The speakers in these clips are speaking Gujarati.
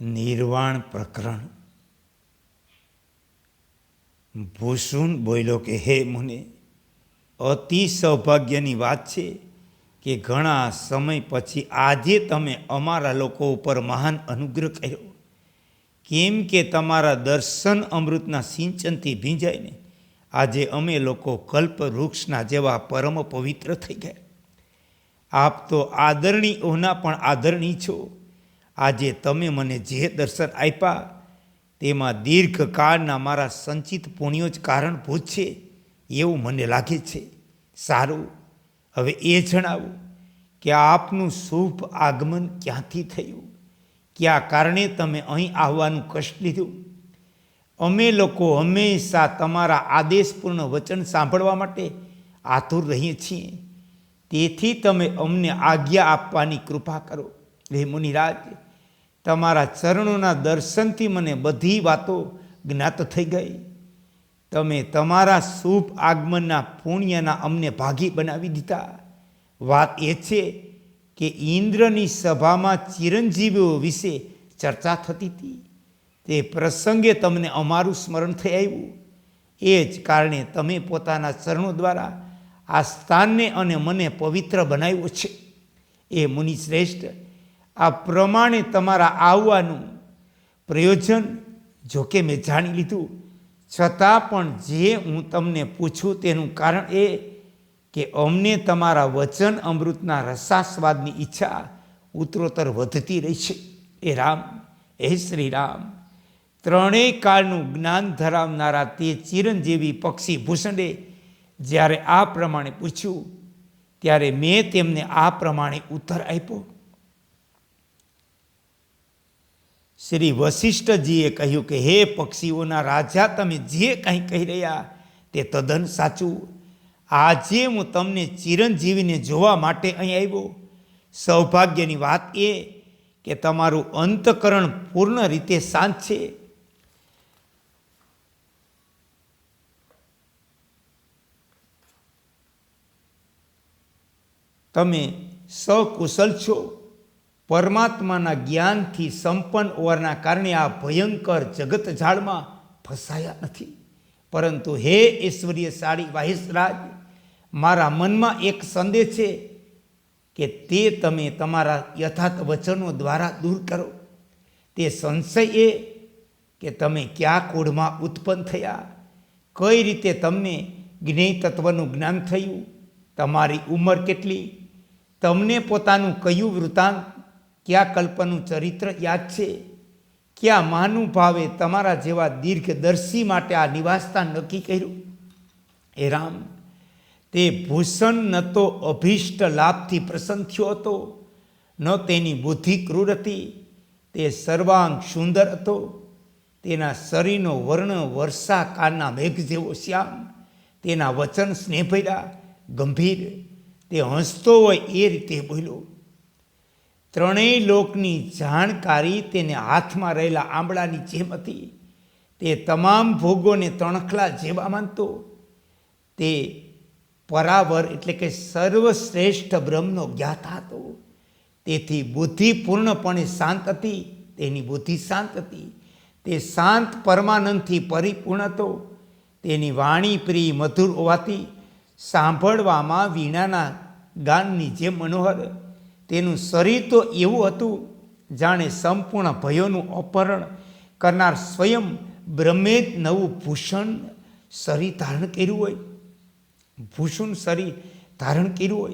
નિર્વાણ પ્રકરણ. ભૂષુણ બોલ્યો કે, હે મુને, અતિ સૌભાગ્યની વાત છે કે ઘણા સમય પછી આજે તમે અમારા લોકો ઉપર મહાન અનુગ્રહ કર્યો. કેમ કે તમારા દર્શન અમૃતના સિંચનથી ભીંજાઈને આજે અમે લોકો કલ્પ વૃક્ષના જેવા પરમ પવિત્ર થઈ ગયા. આપ તો આદરણીઓના પણ આદરણી છો. આજે તમે મને જે દર્શન આપ્યા તેમાં દીર્ઘકાળના મારા સંચિત પુણ્યો જ કારણભૂત છે એવું મને લાગે છે. સારું, હવે એ જણાવો કે આપનું શુભ આગમન ક્યાંથી થયું? કયા કારણે તમે અહીં આવવાનું કષ્ટ લીધું? અમે લોકો હંમેશા તમારા આદેશપૂર્ણ વચન સાંભળવા માટે આતુર રહીએ છીએ. તેથી તમે અમને આજ્ઞા આપવાની કૃપા કરો. હે મુનિરાજ તમારા ચરણોના દર્શનથી મને બધી વાતો જ્ઞાત થઈ ગઈ. તમે તમારા શુભ આગમનના પુણ્યના અમને ભાગી બનાવી દીધા. વાત એ છે કે ઇન્દ્રની સભામાં ચિરંજીવીઓ વિશે ચર્ચા થતી હતી. તે પ્રસંગે તમને અમારું સ્મરણ થઈ આવ્યું. એ જ કારણે તમે પોતાના ચરણો દ્વારા આ સ્થાનને અને મને પવિત્ર બનાવ્યો છે. એ મુનિ શ્રેષ્ઠ આ પ્રમાણે તમારા આવવાનું પ્રયોજન જોકે મેં જાણી લીધું. છતાં પણ જે હું તમને પૂછું તેનું કારણ એ કે અમને તમારા વચન અમૃતના રસાસ્વાદની ઈચ્છા ઉત્તરોત્તર વધતી રહી છે એ રામ, એ શ્રી રામ. ત્રણેય કાળનું જ્ઞાન ધરાવનારા તે ચિરંજીવી પક્ષી ભૂષણે જ્યારે આ પ્રમાણે પૂછ્યું, ત્યારે મેં તેમને આ પ્રમાણે ઉત્તર આપ્યો. શ્રી વશિષ્ઠજીએ કહ્યું કે, હે પક્ષીઓના રાજા, તમે જે કંઈ કહી રહ્યા તે તદ્દન સાચું. આજે હું તમને ચિરંજીવીને જોવા માટે અહીં આવ્યો. સૌભાગ્યની વાત એ કે તમારું અંતકરણ પૂર્ણ રીતે શાંત છે. તમે સકુશલ છો. પરમાત્માના જ્ઞાનથી સંપન્ન હોવાના કારણે આ ભયંકર જગત ઝાડમાં ફસાયા નથી. પરંતુ હે ઐશ્વર્યશાળી વાહિસરાજ, મારા મનમાં એક સંદેશ છે કે તે તમે તમારા યથાર્થ વચનો દ્વારા દૂર કરો. તે સંશય એ કે તમે ક્યાં કુળમાં ઉત્પન્ન થયા. કઈ રીતે તમને જ્ઞેય તત્વનું જ્ઞાન થયું? તમારી ઉંમર કેટલી? તમને પોતાનું કયું વૃત્તાંત કયા કલ્પનું ચરિત્ર યાદ છે? કયા મહાનુભાવે તમારા જેવા દીર્ઘદર્શી માટે આ નિવાસસ્થાન નક્કી કર્યું? એ રામ, તે ભૂષણ ન તો અભિષ્ટ લાભથી પ્રસન્ન થયો હતો, ન તેની બુદ્ધિ ક્રૂર હતી, તે સર્વાંગ સુંદર હતો, તેના શરીરનો વર્ણ વર્ષા કાળના મેઘ જેવો શ્યામ, તેના વચન સ્નેહભર્યા ગંભીર, તે હસતો હોય એ રીતે બોલ્યો ત્રણેય લોકની જાણકારી તેને હાથમાં રહેલા આંબળાની જેમ હતી. તે તમામ ભોગોને તણખલા જેવા માનતો. તે પરાવર એટલે કે સર્વશ્રેષ્ઠ બ્રહ્મનો જ્ઞાતા હતો. તેથી બુદ્ધિ પૂર્ણપણે શાંત હતી, તેની બુદ્ધિ શાંત હતી. તે શાંત પરમાનંદથી પરિપૂર્ણ હતો. તેની વાણી પ્રિય મધુર હોવાથી સાંભળવામાં વીણાના ગાનની જેમ મનોહર તેનું શરીર તો એવું હતું, જાણે સંપૂર્ણ ભયોનું અપહરણ કરનાર સ્વયં બ્રહ્મે જ નવું ભૂષણ શરીર ધારણ કર્યું હોય. ભૂષણ શરીર ધારણ કર્યું હોય.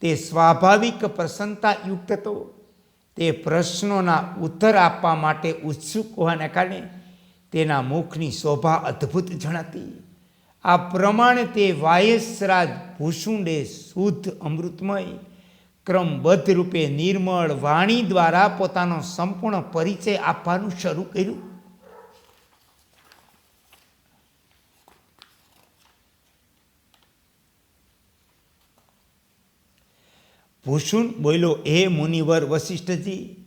તે સ્વાભાવિક પ્રસન્નતા યુક્ત હતો. તે પ્રશ્નોના ઉત્તર આપવા માટે ઉત્સુક હોવાને કારણે તેના મુખની શોભા અદ્ભુત જણાતી. આ પ્રમાણે તે વાયસરાજ ભૂષુંડે શુદ્ધ અમૃતમય ક્રમબદ્ધ રૂપે નિર્મળ વાણી દ્વારા પોતાનો સંપૂર્ણ પરિચય આપવાનું શરૂ કર્યું. ભૂષુણ બોલ્યો, હે મુનિવર વશિષ્ઠજી,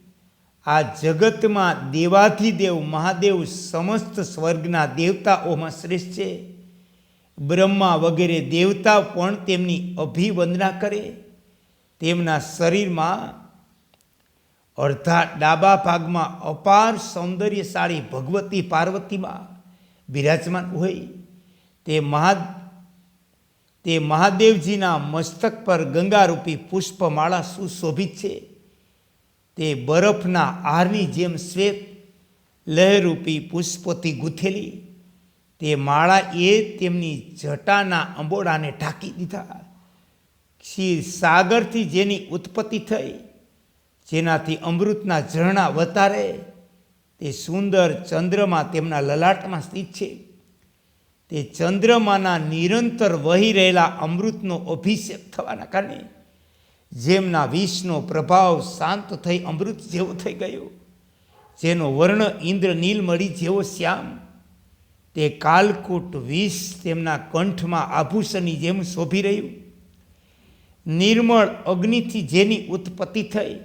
આ જગતમાં દેવાધિદેવ મહાદેવ સમસ્ત સ્વર્ગના દેવતાઓમાં શ્રેષ્ઠ છે. બ્રહ્મા વગેરે દેવતા પણ તેમની અભિવંદના કરે. તેમના શરીરમાં અડધા ડાબા ભાગમાં અપાર સૌંદર્યશાળી ભગવતી પાર્વતીમાં બિરાજમાન હોય તે મહા તે મહાદેવજીના મસ્તક પર ગંગારૂપી પુષ્પમાળા સુશોભિત છે. તે બરફના હારની જેમ શ્વેત લહેરૂપી પુષ્પોથી ગૂંથેલી. તે માળા એ તેમની જટાના અંબોડાને ઢાંકી દીધા. ક્ષીર સાગરથી જેની ઉત્પત્તિ થઈ, જેનાથી અમૃતના ઝરણા વતારે તે સુંદર ચંદ્રમાં તેમના લલાટમાં સ્થિત છે. તે ચંદ્રમાના નિરંતર વહી રહેલા અમૃતનો અભિષેક થવાના કારણે જેમના વિષનો પ્રભાવ શાંત થઈ અમૃત જેવો થઈ ગયો, જેનો વર્ણ ઇન્દ્ર નીલમળી જેવો શ્યામ. તે કાલકૂટ વિષ તેમના કંઠમાં આભૂષણની જેમ શોભી રહ્યું. નિર્મળ અગ્નિથી જેની ઉત્પત્તિ થઈ,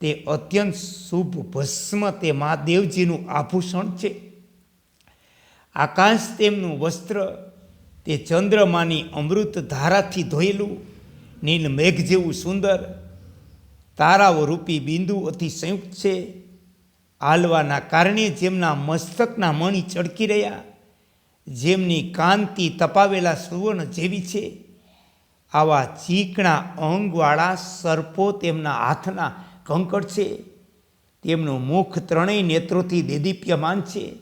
તે અત્યંત શુભ ભસ્મ તે મહાદેવજીનું આભૂષણ છે. આકાશ તેમનું વસ્ત્ર, તે ચંદ્રમાની અમૃત ધારાથી ધોયેલું, નીલ મેઘ જેવું સુંદર તારાઓ રૂપી અતિ સંયુક્ત છે. હાલવાના કારણે જેમના મસ્તકના મણી ચળકી રહ્યા, જેમની કાંતિ તપાવેલા સુવર્ણ જેવી છે. આવા ચીકણા અંગવાળા સર્પો તેમના હાથના કંકડ છે. તેમનું મુખ ત્રણેય નેત્રોથી દેદીપ્યમાન છે.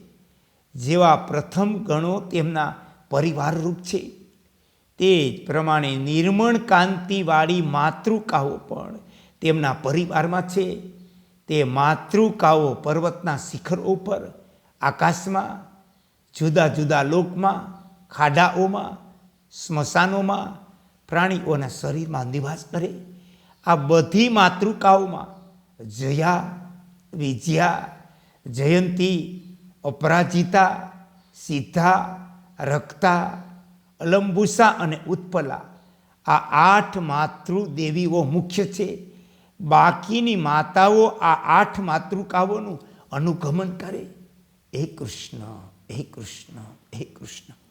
જેવા પ્રથમ ગણો તેમના પરિવારરૂપ છે. તે જ પ્રમાણે નિર્મળ કાંતિવાળી માતૃકાઓ પણ તેમના પરિવારમાં છે. તે માતૃકાઓ પર્વતના શિખરો ઉપર, આકાશમાં, જુદા જુદા લોકમાં, ખાડાઓમાં, સ્મશાનોમાં પ્રાણીઓના શરીરમાં નિવાસ કરે. આ બધી માતૃકાઓમાં જયા, વિજયા, જયંતી, અપરાજિતા, સીધા, રક્તા અલંબુસા અને ઉત્પલા આ આઠ માતૃદેવીઓ મુખ્ય છે. બાકીની માતાઓ આ આઠ માતૃકાઓનું અનુગમન કરે. હે કૃષ્ણ હે કૃષ્ણ હે કૃષ્ણ.